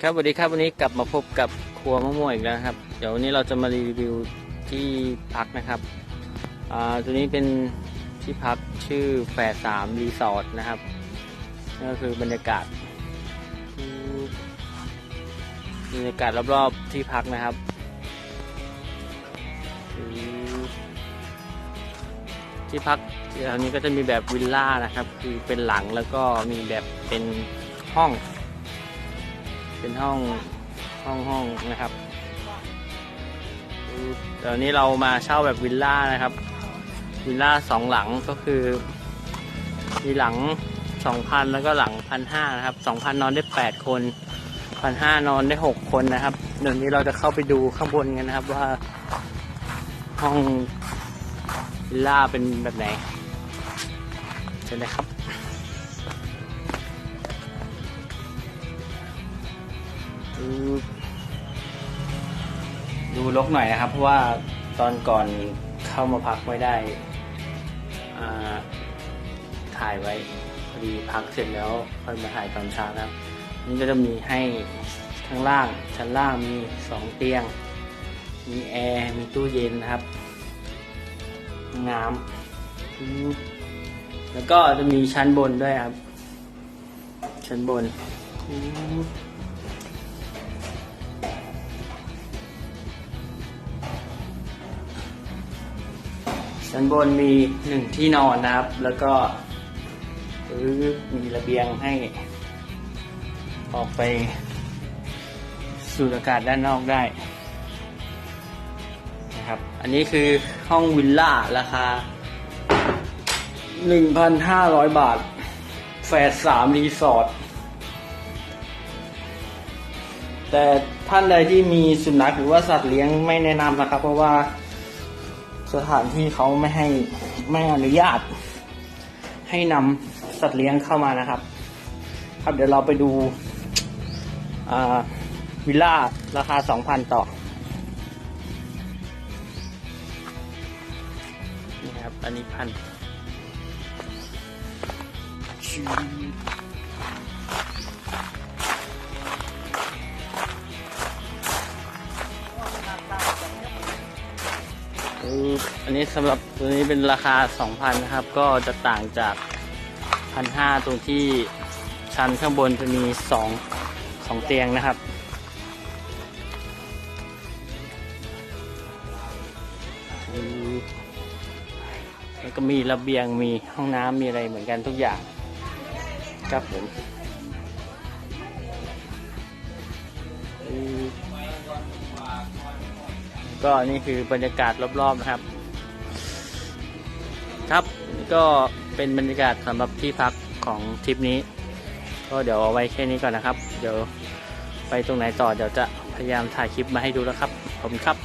ครับสวัสดีครับวันนี้กลับมาพบกับครัวมะม่วงอีกแล้วครับ เดี๋ยววันนี้เราจะมารีวิวที่พักนะครับอ่าตัวนี้เป็นที่พักชื่อแฝดสามรีสอร์ทนะครับนี่ก็คือบรรยากาศบรรยากาศรอบๆที่พักนะครับที่พักแถวนี้ก็จะมีแบบวิลล่านะครับ คือเป็นหลังแล้วก็มีแบบเป็นห้อง เป็นห้องห้องห้องนะครับเดี๋ยวนี้เรามาเช่าแบบวิลล่านะครับ วิลล่าสองหลังก็คือ มีหลังสองพันแล้วก็หลังพันห้านะครับสองพันนอนได้แปดคนพันห้านอนได้หกคนนะครับเดี๋ยวนี้เราจะเข้าไปดูข้างบนกันนะครับว่า ห้องวิลล่าเป็นแบบไหนเชิญเลยครับ ดูลกหน่อยนะครับ เพราะว่าตอนก่อนเข้ามาพักไม่ได้ถ่ายไว้พอดีพักเสร็จแล้วค่อยมาถ่ายตอนเช้านะครับ นี่ก็จะมีให้ข้างล่างชั้นล่างมีสองเตียง มีแอร์มีตู้เย็นนะครับงน้ำอืมแล้วก็จะมีชั้นบนด้วยครับ ชั้นบน ชั้นบนมีหนึ่งที่นอนนะครับ แล้วก็มีระเบียงให้ ออกไปสูดอากาศด้านนอกได้นะครับ อันนี้คือห้องวิลล่าราคา 1,500 บาท แฟดสามรีสอร์ท แต่ท่านใดที่มีสุนัขหรือว่าสัตว์เลี้ยงไม่แนะนำนะครับ เพราะว่า สถานที่เขาไม่ให้ไม่อนุญาต ให้นำสัตว์เลี้ยงเข้ามานะครับ ครับเดี๋ยวเราไปดูวิลล่าราคา 2,000 ต่อนี่ครับอันนี้พัน อันนี้สำหรับตัวนี้เป็นราคา 2,000 นะครับ ก็จะต่างจาก 1,500 ตรงที่ชั้นข้างบนจะมี 2 2 เตียงนะครับ แล้วก็มีระเบียงมีห้องน้ำมีอะไรเหมือนกันทุกอย่าง ครับผมอืม ก็นี่คือบรรยากาศรอบๆนะครับ ครับก็เป็นบรรยากาศสำหรับที่พักของทริปนี้ ก็เดี๋ยวเอาไว้แค่นี้ก่อนนะครับ เดี๋ยวไปตรงไหนต่อเดี๋ยวจะพยายามถ่ายคลิปมาให้ดูแล้วครับผมครับ